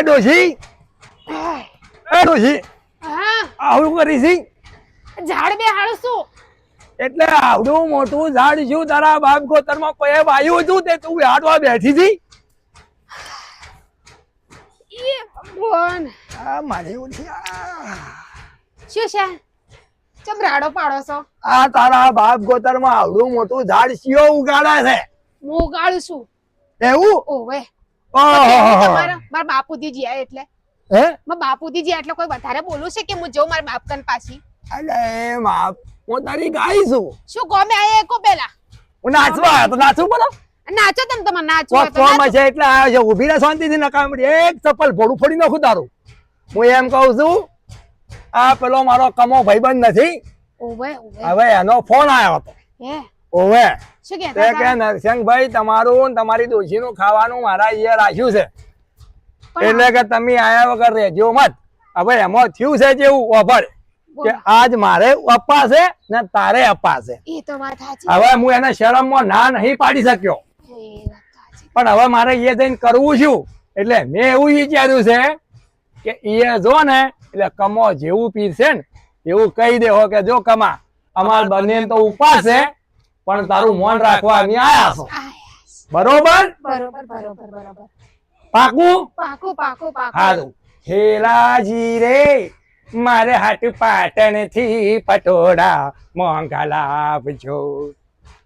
એ ડોશી એ ડોશી હા. આવડું કરી છી. ઝાડ બે શું એટલે આવડું મોટું ઝાડ શું તારા બાપ ગોતરમાં કોઈ વાયું હતું તે તું હાડવા બેઠી હતી ઈ ભગવાન. આ મારે ઉઠી. શું છે? ચમ રાડો પાડો છો? આ તારા બાપ ગોતરમાં આવડું મોટું ઝાડ શિયો ઉગાડે છે. હું ઉગાડું છું. એવું? ઓવે. મારા બાપુજી જીયા એટલે. હે? મારા બાપુજી જીયા એટલે કોઈ વધારે બોલું છે કે હું જઉં મારા બાપ કન પાછી? અલે બાપ હું તારી ગાઈ છું. શું ગમે આ એકો પેલા? હું નાચવા તો નાચું બોલો. નાચો તમ તમારે નાચો તો. છે એટલે આ જો ઊભી રહે શાંતિથી નકામડી એક ચપ્પલ ભોળું ફોડી નાખું તારું. હું એમ કહું છું આ પેલો મારો કમો ભાઈબંધ નથી. ઓવે ઓવે. હવે એનો ફોન આવ્યો હતો. હે? ઓવે. શું તે કે નરસિંહભાઈ તમારું ને તમારી દોશીનું ખાવાનું મારા અહીંયા રાખ્યું છે. એટલે કે તમે આયા વગર રહેજો મત. હવે એમાં થયું છે જેવું ઓફર કે આજ મારે અપાશે ને તારે અપાશે એ તો વાત સાચી હવે હું એને શરમમાં ના નહીં પાડી શક્યો. પણ હવે મારે એ જઈને કરવું છું. એટલે મેં એવું વિચાર્યું છે કે એ જો ને એટલે કમો જેવું પીરશે ને એવું કહી દેવો કે જો કમા. અમાર બંને તો ઉપાસ છે. પણ તારું મોન રાખવા અમે આયા છો. બરોબર? બરોબર બરોબર બરોબર. પાકું? પાકું પાકું પાકું. હારું હેલાજી રે મારે હાટ પાટણથી પટોળા મોંઘા લાવજો.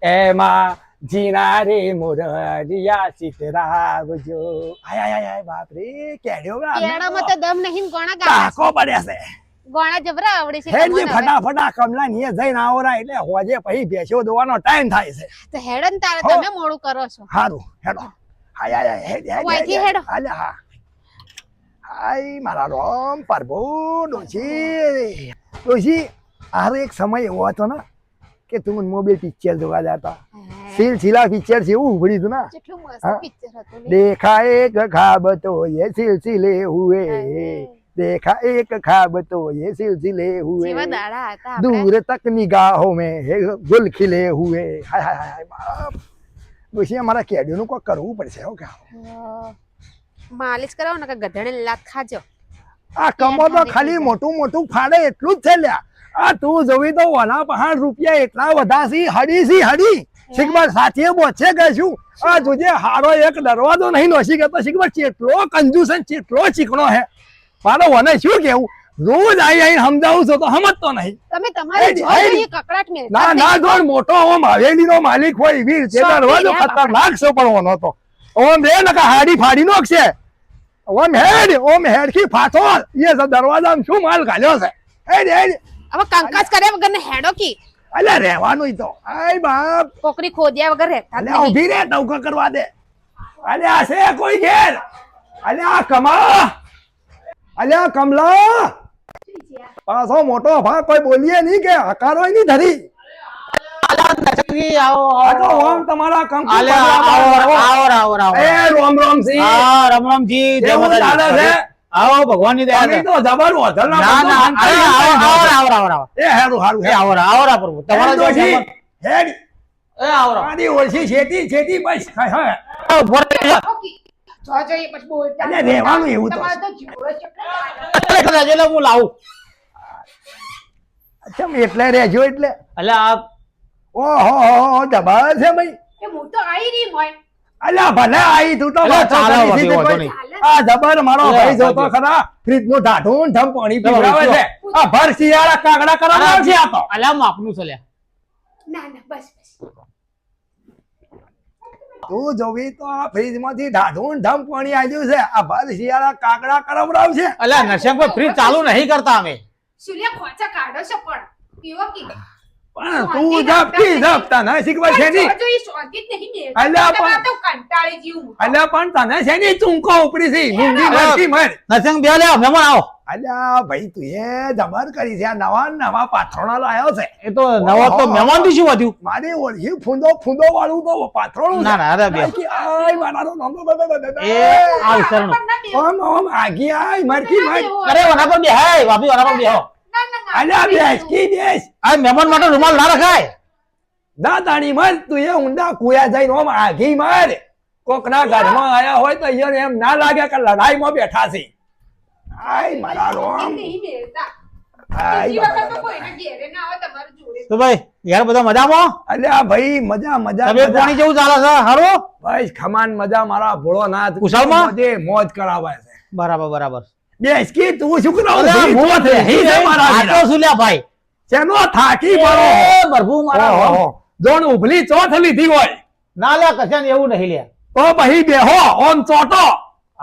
એમાં જીના રે મોરડિયા સીતરાવજો આય આય આય બાપ રે કેડ્યો કેળામાં તો દમ નહીં કોણા ગાવા કાકો પડ્યા છે. ગોણા જબરા આવડે છે હેડ ને ફટાફટા કમલા ની જઈને આવરા એટલે હોજે પછી ભેંસો દોવાનો ટાઈમ થાય છે. તો હેડન તારે તમે મોડું કરો છો. હારું હેડો. હાય હાય હેડ હેડ વાઈથી હેડો હાલે હા. હાય મારા રોમ પરભુ ડોશી. ડોશી આરે એક સમય એવો હતો ને કે તું મો પિક્ચર જોવા જતા. સિલસિલા પિક્ચર છે એવું ઉભરી તું ના. કેટલું મસ્ત પિક્ચર હતું દેખાય એક તો એ સિલસિલે હુએ देखा एक खाब तो ये सिलसिले हुए જેવા દાડા હતા આપણે. दूर तक निगाहों में है गुल खिले हुए हाय हाय हाय हाय બાપ ડોશી અમારા કેડિયોનું કોઈ કરવું પડશે હો કે હા. માલિશ કરાવો ને કે ગધેડે લાત ખાજો આ કમો તો ખાલી મોટું મોટું ફાડે એટલું જ છે લ્યા આ તું જોવી તો વના પહાડ રૂપિયા એટલા બધા સી હડી સી હડી શીખબર સાથીએ બોચે ગયું આ જોજે હારો એક દરવાજો નહીં નોસી ગયો શીખબર ચેટલો કંજૂસ અને ચેટલો ચીકણો હે મારો વને શું કેવું? રોજ આઈ આઈ સમજાવું છો તો સમજતો નહીં. તમે તમારી કકડાટ મે ના ના નહીં. મોટો ઓમ હવેલી નો માલિક હોય વીર છે દરવાજો. ખતરનાક છે પણ ઓનો તો. ઓમ રે નકા હાડી ફાડી નોખશે. ઓમ હેડ ઓમ હેડ કી ફાટો એ દરવાજામાં શું માલ ઘાલ્યો છે? હેડ હેડ. હવે કંકાસ કરે વગર ને હેડો કી? અલે રહેવાનું ઈ તો. આય બાપ. કોકરી ખોદ્યા વગર રહેતા અલે ઊભી રે નૌકા કરવા દે. અલે આ છે કોઈ ઘેર. અલે આ કમા અલે આ કમલા! પાછો મોટો ભા કોઈ બોલીએ નહીં કે હકારો નહીં ધરી. દયા વધલના ના રા પ્રભુ. તમારો હેડ જો છે હેડ. એ આવો રા આની ઓળખી છેતી છેતી બસ રહેવાનું એવું તો. છે. જા એટલે હું લાવું? ચમ એટલે રહેજો એટલે. એટલે આ ઓહો જબર છે ભાઈ. હું તો આઈ રહી મોય અલ્યા ભલે આઈ તું તો. આ જબર મારો ભાઈ જોતો ખરા. ફ્રીજનું ઢાઢું ઢમ પાણી પીવડાવે છે. આ ભર શિયાળા કાગડા કરાવડાવ છે આ તો. અલ્યા માપનું છે લ્યા ના ના બસ બસ. તું જોવી તો આ ફ્રીજમાંથી ઢાઢું ઢમ પાણી આવ્યું છે. આ ભર શિયાળા કાકડા કરાવડાવ છે. અલ્યા નરસિંહભાઈ ફ્રીજ ચાલુ નહીં કરતા અમે. સુલિયા ખોચા કાઢો છે પણ. પીવો કી પણ તું જપતી જપતા ના શીખવા છે ની જો નહીં પણ- તો કંટાળી જીવું અલ્યા પણ તને છે ની ચૂંકો ઉપડી છે મૂંગી મરતી મર. નરસિંહ બેલે મહેમાન આવો. અલ્યા ભાઈ તું એ જબર કરી છે. આ નવા નવા પાથરણા લાયો છે. એ તો નવા તો મહેમાનથી શું વધ્યું? મારે ઓળખી ફૂંદો ફૂંદો વાળું તો પાથરણું ના ના અરે બે. આય મારાનો નંબર બે બે બે બે બે. એ આ વિચારનું. ઓમ ઓમ આગી આય મરકી મર અરે વના પર બે હાય ભાભી વના પર બે હો ના ના ના. અલ્યા બેસ કી બેસ. આ મહેમાન માટે રૂમાલ ના રખાય. દાદાણી મર તું એ ઊંડા કુયા જઈને ઓમ આગી માર. કોકના ઘરમાં આયા હોય તો અહીંયા એમ ના લાગે કે લડાઈમાં બેઠા છે. આય મારા રોમ. તો ભાઈ યાર બધા મજામાં? અલ્યા ભાઈ મજા મજા તબિયત પાણી કેવું ચાલે છે? હારું? ભાઈ ખમાન મજા મારા ભોળોનાથ કુશાલમાં? મોજે મોજ કરાવે છે. બરાબર બરાબર. બેસ તું શું કરાવ અરે આ મોં મારા આટલો વીરા. ભાઈ? શેનો થાકી પડો એ પ્રભુ મારા જોણ ઉભલી ચોથ લીધી હોય. ના લે કશે એવું નહીં લે તો ભાઈ બેહો ઓમ ચોટો.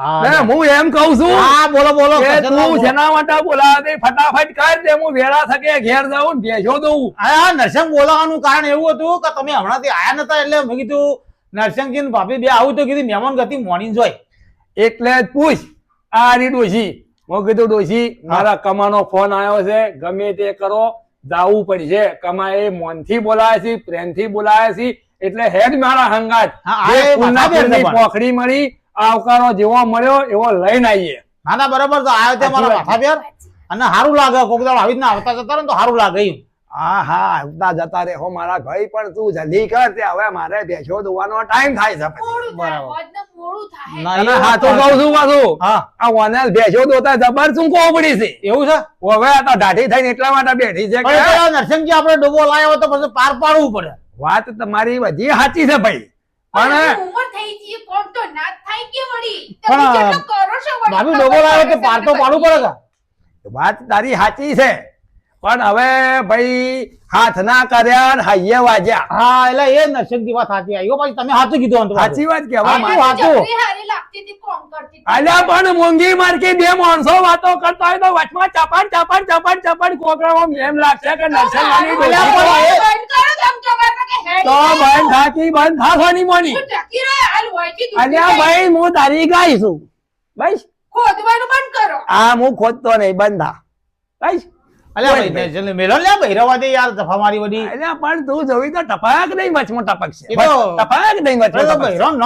હા, હું એમ કઉ છું હા બોલો બોલો તું જેના માટે બોલાવે ફટાફટ કર દે હું વેળા થકે ઘેર જાઉં ને ભેજો દઉં. આ નરસિંહ બોલાવાનું કારણ એવું હતું કે તમે હમણાંથી આયા નતા એટલે મેં કીધું નરસિંહજી ને ભાભી બે આવું તો કીધું મહેમાન ગતિ મોર્નિંગ જોઈ એટલે જ પૂછ આ રી ડોશી. હું કીધું ડોશી મારા કમાનો ફોન આવ્યો છે ગમે તે કરો જાવું પડશે. મોન મોનથી બોલાવે છે પ્રેમથી બોલાવે છે એટલે હેડ મારા હંગાત. એ પોખડી મળી આવકારો જેવો મળ્યો એવો લઈને આવીએ. ના ના બરોબર તો આવ્યો તે મારા અને સારું લાગે કોક દાડો આવી આવતા જતા રહે તો સારું લાગે એમ. હા હા આવતા જતા રે હો મારા ભાઈ પણ તું જલ્દી કર તે હવે મારે બેસો દોવાનો ટાઈમ થાય છે બરાબર. હા તો કહું છું પાછું. હા. આ વાનર બેસો દોતા જબર શું કહો પડી છે. એવું છે? હવે આ તો ઢાઢી થઈને એટલા માટે બેઠી છે નરસિંહજી આપણે ડોબો લાવ્યો તો પછી પાર પાડવું પડે. વાત તમારી બધી સાચી છે ભાઈ. પણ ઉંમર થઈ ગઈ કોણ તો ના થાય કે વળી? પણ, તમે કરો છો વળી? ભાભી ડોબો લાવ્યો તો પાર તો પાડવું પડે કે વાત તારી સાચી છે. પણ હવે ભાઈ હાથ ના કર્યા ને હૈયે વાજ્યા. હા એટલે એ નરસિંહજી વાત સાચી આવી. પછી તમે સાચું કીધું સાચી વાત કે હવે સાચું, મારે- મને વાતો. જબરી હારી લાગતી હતી, કોમ કરતી હતી. અલ્યા પણ મોંઘી માર્કી બે માણસો વાતો કરતા હોય તો વચમાં ચપાટ ચપાટ ચપાટ ચપાટ કોકરા એમ લાગશે કે નરસંગાની અલ્યા, ડોશી પણ બંધ કરો તમ તમારે કે હેડી તો બંધ થાકી બંધ થાવાની મોની. અલ્યા ભાઈ હું તારી ગાય છું. ભાઈ ખોદવાનું બંધ કરો. હા હું ખોદતો નહીં બંધા ભાઈ અલ્યા ભાઈ જલ્દી મેલો લ્યા બૈરવા દે યાર જફા મારી બધી. અલ્યા પણ તું જોઈ તો ટપાક નહીં વચમાં ટપકશે એ તો- ટપાક નહીં વચમાં અરે તો ટપકશે બૈરામ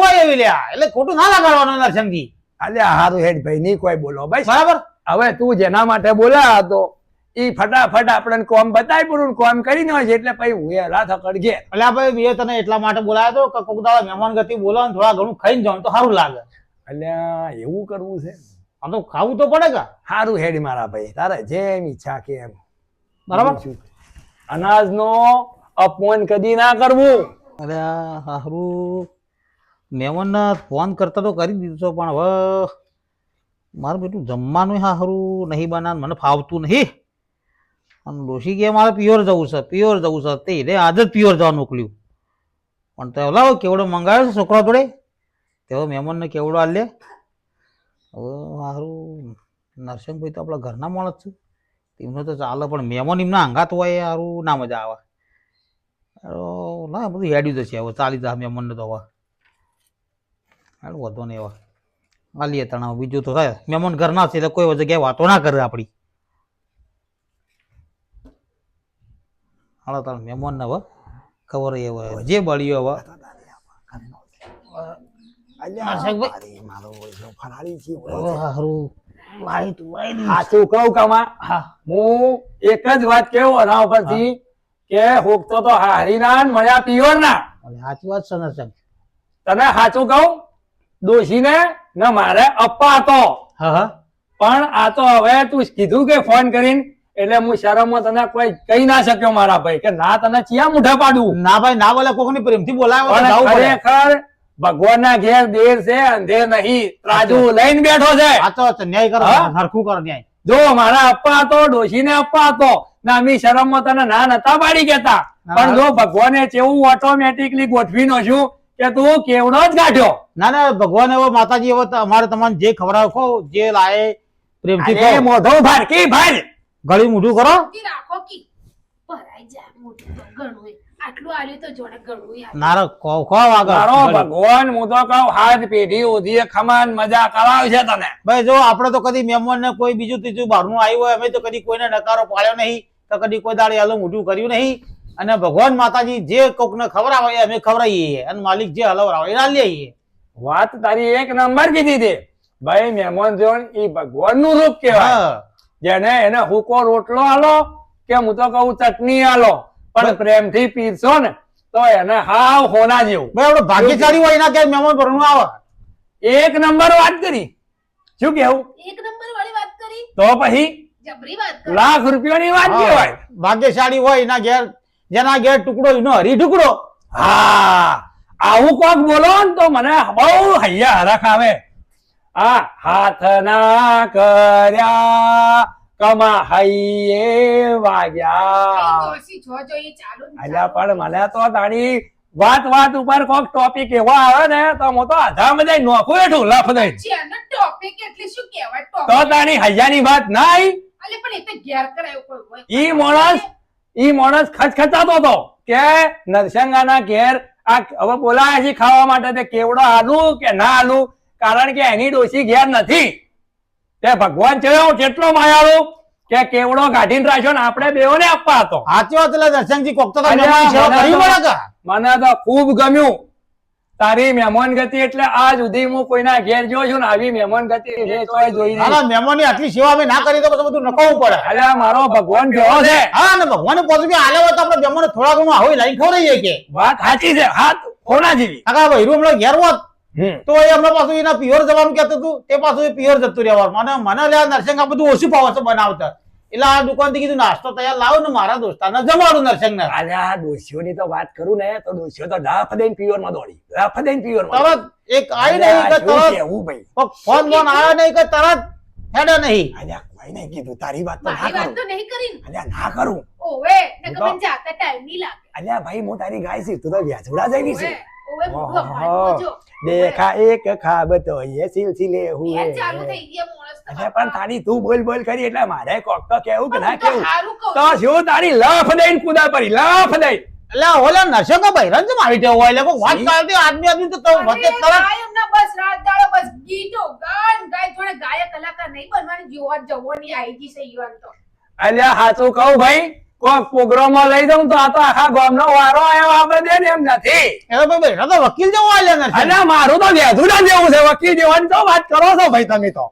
હોય એવી લ્યા. એટલે ખોટું ના લગાડવાનું નરસિંહજી અલ્યા હારું હેડ ભાઈ નહીં કોઈ બોલો. ભાઈ બરાબર? હવે તું જેના માટે બોલાયો હતો ઈ ફટાફટ આપણને કોમ બતાવી પૂરું કોમ કરી ન હોય એટલે પછી હું હેલા થકડ ઘેર. અલ્યા ભાઈ મેં તને એટલા માટે બોલાયો તો કે કોક દાડો મહેમાન ગતિ બોલાવો થોડા ઘણું ખાઈને જાવ તો સારું લાગે. અલ્યા એવું કરવું છે? આમ તો ખાવું તો પડે કે? સારું હેડ મારા ભાઈ તારે જેમ ઈચ્છા કે એમ બરાબર અનાજનો અપમાન કદી ના કરવું. અરે હારું. મેમનને ફોન કરતા તો કરી દીધો છો પણ હવે મારું બેટું જમવાનું હારું નહીં બના મને ફાવતું નહીં. અને ડોશી કે મારે પ્યોર જવું છે પ્યોર જવું છે. તે એને આજે જ પ્યોર જવા મોકલ્યું. પણ તે લાવો કેવડો મંગાવ્યો છે છોકરા જોડે? તેઓ મહેમાનને કેવડો આલ લે હવે હારું નરસિંહભાઈ તો આપણા ઘરના માણસ છે. એમને તો ચાલે પણ મહેમાન એમના અંગાત હોય હારું ના મજા આવે. ના બધું હેડ્યું જશે હવે ચાલી જશે મહેમાનને તો હવે. હાલ વધો નહીં હવે આલીએ તણાવ બીજું તો થાય. મહેમાન ઘરના છે એટલે કોઈ જગ્યાએ વાતો ના કરે આપણી. હાલો તાર મહેમાનને હવે ખબર એ હવે જે બળ્યો હવે. મારી મારો ઓળખ્યો ફરારી છે હવે હારું. લાઈ તું લાઈ દે. સાચું કહું કમા? હું. એક જ વાત કેવું આના ઉપરથી કે હુકતો તો હારીના ને મળ્યા પિયોરના. અરે સાચી વાત છે નરસિંહ તને સાચું કહું દોશીને ને મારે હા પણ આ તો હવે તું કીધું કે ફોન કરીને એટલે હું શરમમાં તને કોઈ કહી ના શક્યો મારા ભાઈ કે ના તને ચિયા મુઠે પાડું. ના ભાઈ ના બોલે કોકની પ્રેમથી બોલાવ્યો તો પણ ના ઘેર દેર છે અંધેર નહીં. ત્રાજુ લઈને બેઠો છે. આ તો ન્યાય કરો સરખું કરો ન્યાય. જો મારા અપ્પા હતો ડોશીને અપ્પા હતો નામી શરમમાં તને ના નતા પાડી કેતા પણ જો ભગવાને કેવું ઓટોમેટિકલી ગોઠવી નાખ્યું કે તું કેવડો જ કાઢ્યો ના ના ભગવાન એવો માતાજી એવો અમારે તમારે જે ખવડાવો રાખો જે લાય પ્રેમથી ખો ભાર ફાડકી ફાડ ગળી મોઢું કરો. રાખો કી. ભરાઈ જાય મોઢું તો ઘણું. આટલું આલ્યું તો જોડે ઘણું ય આલ્યું. નારો ખો ખો આગળ. મારો ભગવાન હું તો કહું હાથ પેઢી ઉધી ખમાન મજા કરાવશે તને. ભાઈ જો આપણે તો કદી મહેમાન ને કોઈ બીજું ત્રીજું બહારનું આવ્યું હોય અમે તો કદી કોઈને નકારો પાડ્યો નહીં તો કદી કોઈ દાડે હાલો મોઢું કર્યું નહીં. અને ભગવાન માતાજી જે કોકને ખવડાવે એ અમે ખવડાવીએ અને માલિક જે હલવરાવે એ ના લઈએ વાત તારી એક નંબર કીધી ભાઈ મહેમાન જોન ઈ ભગવાનનું રૂપ કેવાય હા. જેને એને હુકો રોટલો આલો કે હું તો કહું ચટણી આલો. પણ પ્રેમથી પીરશો ને તો એને હાવ હોના જેવું. ભાગ્યશાળી હોય એના ક્યાંય મહેમાન ભરણું આવે? એક નંબર વાત કરી. શું કેવું એક નંબર વાળી વાત કરી? તો પછી જબરી વાત કરી. લાખ રૂપિયાની વાત કહેવાય. ભાગ્યશાળી હોય એના ઘેર જેના ઘેર ટુકડો એનો હરી ટુકડો હા આવું કોક બોલો ને તો મને બહુ હૈયા હરખ આવે. આ હાથ ના કર્યા. કમા હૈયે વાગ્યા અલ્યા પણ મને તો તારી વાત વાત ઉપર કોક ટોપિક એવો આવે ને તો હું તો આધામાં જઈ નોખું એઠું લફ દઈ ટોપિક એટલે શું કહેવાય તો તારી હૈયાની વાત ના આવી અલે પણ એ તો ઘેર કરાયું કોઈ હોય. ઈ માણસ ઈ માણસ ખચખચાતો હતો કે નરસંગાના ઘેર આ હવે બોલાયા છે ખાવા માટે તે કેવડો આલુ કે ના આલું? કારણ કે એની ડોસી ઘેર નથી. તે ભગવાન ચડ્યો કેટલો માયાળો કે કેવડો કાઢીને રાખ્યો ને આપણે બેઓને આપવા હતો. સાચી વાત એટલે દર્શનજી કોક તો મને તો- ખૂબ ગમ્યું. તારી મહેમાન ગતિ એટલે આજ સુધી હું કોઈના ઘેર જોઉં છું ને આવી મહેમાન ગતિ મેં તોય જોઈ ના નહીં. મહેમાનની આટલી સેવા અમે ના કરી તો પછી બધું નકવું પડે. અલ્યા મારો ભગવાન કેવો છે. હા ને ભગવાન પોતે આલે હોય તો આપણે મહેમાન થોડા ઘણું આવી લાઈન ખવડાવીએ કે? વાત સાચી છે હાથ કોના જેવી. કાકા ભાઈ રૂમ ઘેર હોત. તો એ હમણાં પાછું એના પિયર જવાનું કહેતો હતું તે પાછું એ પિયર જતું રહેવાનું. મને મને લે નરસિંહ આ બધું ઓછું ભાવે છે બનાવતા. એટલે આ દુકાનથી કીધું નાસ્તો તૈયાર લાવો ને મારા દોસ્તારને જમાડું નરસિંહ ને અલ્યા દોશીઓની તો વાત કરું ને તો દોષીઓ તો ડાફ દઈને પિયરમાં દોડી. ડાફ દઈને પિયરમાં તરત એક આવી નહીં કે તરત કેવું ભાઈ? ફોન ફોન આવ્યો નહીં કે તરત હેડો નહીં. અલ્યા કોઈ નહીં કીધું તારી વાત તો ના કરું. તો નહીં કરી અલ્યા ના કરું. ઓવે ને કમન જાતા ટાઈમ નહીં લાગે. અલ્યા ભાઈ હું તારી ગાય છે તું તો વ્યાજુડા જઈવી છે. દેખા એક ખાબ તો એ સિલસિલે હુએ ચાલુ થઈ ગયા માણસ તો પણ તારી તું બોલ બોલ કરી એટલે મારે કોક તો કેવું કે ના કેવું? તો જો તારી લાફ દઈને કુદા પડી લાફ દઈ એટલે ઓલા નરસિંહ કે ભાઈ રંજ મારી ટેવ હોય એટલે કોઈ વાત કરતી આદમી આદમી તો તો અરે વચ્ચે તરત બસ રાત દાડો બસ ગીતો ગાન ગાય થોડે ગાયક કલાકાર નહીં બનવાની જીવન જવાની આઈ ગઈ છે યુવાન તો. અલ્યા સાચું કહું ભાઈ કોક પ્રોગ્રામમાં લઈ જાઉં તો આ તો આખા ગામનો વારો આવ્યો આપણે દે ને એમ નથી. એ ભાઈ ભાઈ તો વકીલ જેવો આલે નરસિંહ અલ્યા મારું તો વેધુડા જેવું છે વકીલ જેવાની તો વાત કરો છો ભાઈ તમે તો.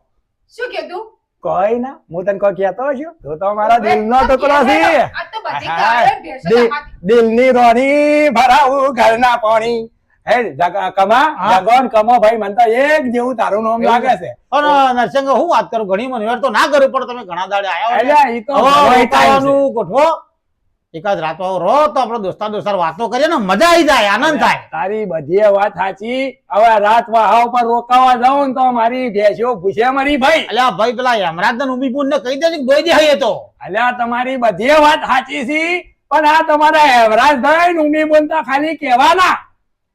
શું કીધું? કોઈ ના હું તને કોઈ કહેતો છું. તું તો મારા દિલનો ટુકડો છે. આ તો બધી ગાય ભેંસો દિલ- ની દિલની રોની ભરાવું ઘરના પાણી. કમા જગન કમો ભાઈ મને તો એક જેવું તારું નામ લાગે છે. પણ નરસિંહ હું વાત કરું? ઘણી મને તો ના કરું પણ તમે ઘણા દાડે. ઉતાવળનું ગોઠવો. એકાદ રાત રો તો આપડે દોસ્તાર દોસ્તાર વાતો કરીએ ને મજા આવી જાય આનંદ થાય. તારી બધી વાત સાચી. હવે રાત વાહા ઉપર રોકાવા જાઉં ને તો મારી ભેંસો ભૂસે મરી ભાઈ. અલ્યા ભાઈ પેલા યમરાજ ને ઉમીપુર ને કહી દેજો કે દે હૈયે તો. અલ્યા તમારી બધી વાત સાચી છે પણ આ તમારા હેવરાજ ભાઈ નુમી બોલતા ખાલી કહેવાના.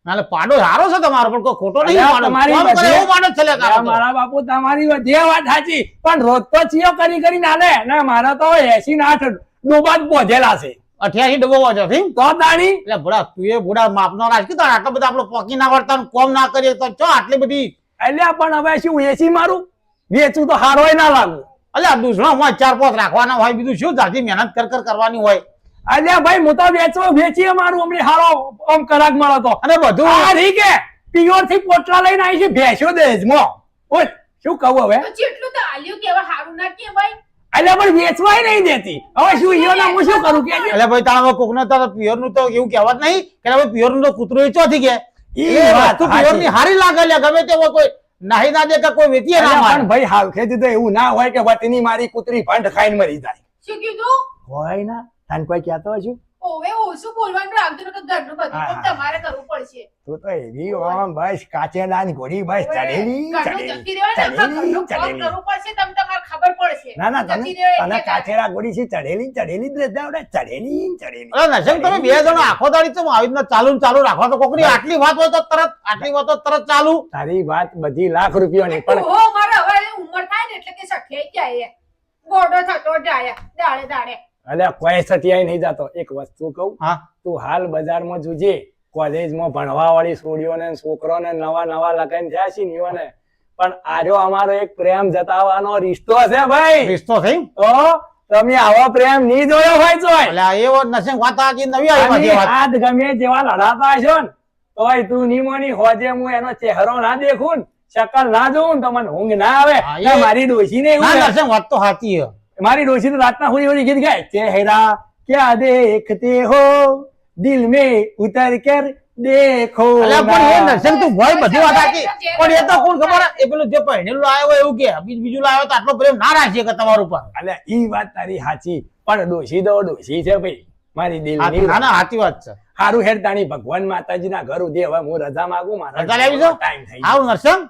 નાલે પાડો સારો છે તમારો પણ કોઈ ખોટો નહીં પાડો તમારી એવો પાડો છે મારા બાપુ તમારી બધી વાત સાચી પણ રોજ તો ચિયો કરી કરી નાલે ને મારા તો એસી ને આઠ ડૂબા જ છે. અઠ્યાસી ડબ્બો વાંચો છે તો દાણી. એટલે બડા તું એ ભોળા માપનો રાજ કીધો આટલો બધા આપણો પોકી ના વળતા ને કોમ ના કરીએ તો ચો આટલી બધી? એટલે પણ હવે શું એસી મારું? વેચું તો હારોય ના લાગુ. અલ્યા દૂસરા માં ચાર પાંચ રાખવાના હોય બીજું શું? જાતિ મહેનત કર કર કરવાની હોય. અલ્યા ભાઈ હું વેચો વેચીએ મારું અમને હારો આમ કરાક મળો તો. અને બધું? આ રી કે પિયોરથી પોટલા લઈને આવી છે ભેંસો દહેજમાં ઓય શું કહું હવે? જેટલું તો આલ્યું કે હવે હારું ના અલ્યા પણ વેચવાય નહીં દેતી. હવે શું હું શું કરું કે એટલે ભાઈ તારા કોક ને તારા પિયરનું તો એવું કહેવત નહીં કે ભાઈ પિયરનું તો કૂતરો એ વાત પિયરની હારી લાગે લે ગમે તે કોઈ નાહી ના દે કે કોઈ વેચીએ ના પણ ભાઈ હાવખેથી તો એવું ના હોય કે વતની મારી કૂતરી ભંડ ખાઈને મરી જાય. શું કીધું? હોય ના. તને કોઈ કહેતો હજુ ઓવે ઓછું બોલવાનું રાખજો નકર ઘરનું બધું તમારે કરવું પડશે. તું તો એવી ઓમ બસ કાચેલા ની ઘોડી બસ ચડેલી ચડેલી જતી રહેવાય ને, ચડેલી ચડેલી. કરવું પડશે તમને તમાર ખબર પડશે. ના ના તમે તને કાચેલા ઘોડી છે ચડેલી ચડેલી જ લેતા આવડે ચડેલી ચડેલી. અરે નસમ તમે બે જણો આખો દાડી તો આવી રીતના ચાલુ ચાલુ રાખો. તો કોકની આટલી વાત હોય તો તરત આટલી વાત તો તરત ચાલુ. તારી વાત બધી લાખ રૂપિયાની પણ ઓ મારા હવે ઉંમર થાય ને એટલે કે સઠિયાઈ જાય ગોડો થતો જાય દાડે દાડે. અલ્યા કોઈ સટિયાઈ નહીં જતો. એક વસ્તુ કહું. હા. તું હાલ બજારમાં જોજે કોલેજમાં ભણવા વાળી છોડીઓને છોકરોને નવા નવા લગન થયા છે ને. પણ આર્યો અમારો એક પ્રેમ જતાવાનો રિશ્તો છે ભાઈ. રિશ્તો થઈ તો તમે આવો પ્રેમ નહીં જોયો હોય તો એટલે એવો નસીબ વાત આજે નવી આવી હાથ ગમે જેવા લડાતા છો ને તોય તું ની મોની હોજે હું એનો ચહેરો ના દેખું ને શકલ ના જોઉં તો મને ઊંઘ ના આવે. મારી ડોશી ને ના નસીબ વાત તો સાચી મારી ડોશી તો રાતના હોરી હોરી ગીત ગાય. ચહેરા ક્યા દેખતે હો? દિલ મે ઉતર કર દેખો પણ એ નરસિંહ તું ભય બધી વાત આખી. પણ એ તો કોણ ખબર? એ પેલું જે પહેણેલું આવ્યો હોય એવું કે બીજું લાવ્યો તો આટલો પ્રેમ ના રાખીએ કે તમારું પર એટલે એ વાત તારી સાચી. પણ દોષી તો દોષી છે ભાઈ. મારી દિલની ના ના સાચી વાત છે. સારું હેડ તાણી ભગવાન માતાજીના ઘર ઉદે હવે હું રજા માંગુ મારા રજા લેવી છો? ટાઈમ થઈ આવું નરસિંહ?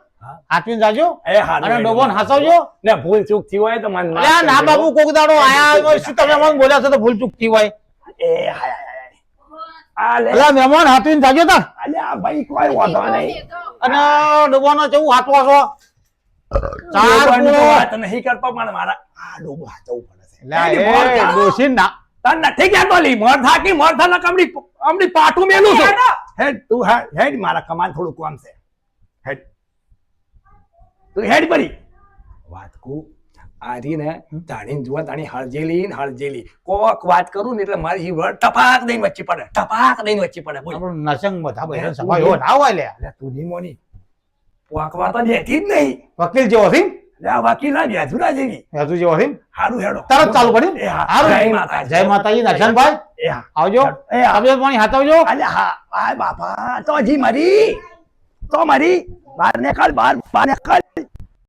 હાચવીને જાજો અને ડોબોન હસાવજો. ને ભૂલ ચૂકથી હોય તો મને ના. બાબુ કોક દાડો આયા શું તમે મને બોલ્યા છો તો ભૂલ ચૂકથી હોય. એ હાય, મહેમાન હાથવીને જાજો તા. અલ્યા ભાઈ કોઈ વાંધો નહીં. અને ડોબાનો કેવું હાથવો છો? ચાર વાત નહીં કરતો પણ મારા આ ડોબો હાચવવું પડે છે. થા. ના તન નથી કહેતો લી મોર થાકી મોર થાના કમડી કમડી પાટું મેલું છે. હેડો. તું હેડ મારા કમાન થોડું કામ છે. તું હેડ પડી. વાત કુ આરી ને તાણી જુઓ તાણી હળજેલી ને હળજેલી. કોક વાત કરું ને એટલે મારી જીભ ટપાક દઈને વચ્ચે પડે ટપાક દઈને વચ્ચે પડે બોલ. નસંગ બધા ભાઈ સભા એવો ના હોય લે. અલ્યા તું ની મોની. પોકવા તો દેતી જ નહીં. વકીલ જેવો છે લે વકીલ ના બેજુરા જેવી. હેતુ જેવો છે હારું હેડો. તરત ચાલુ હા. હારું. જય માતા જય માતાજી નરસિંહભાઈ આવજો. એ આવજો પાણી હાથ આવજો. અલ્યા હા. બાપા તો જી મરી. તો મારી બહાર નીકળ બહાર બહાર નીકળ.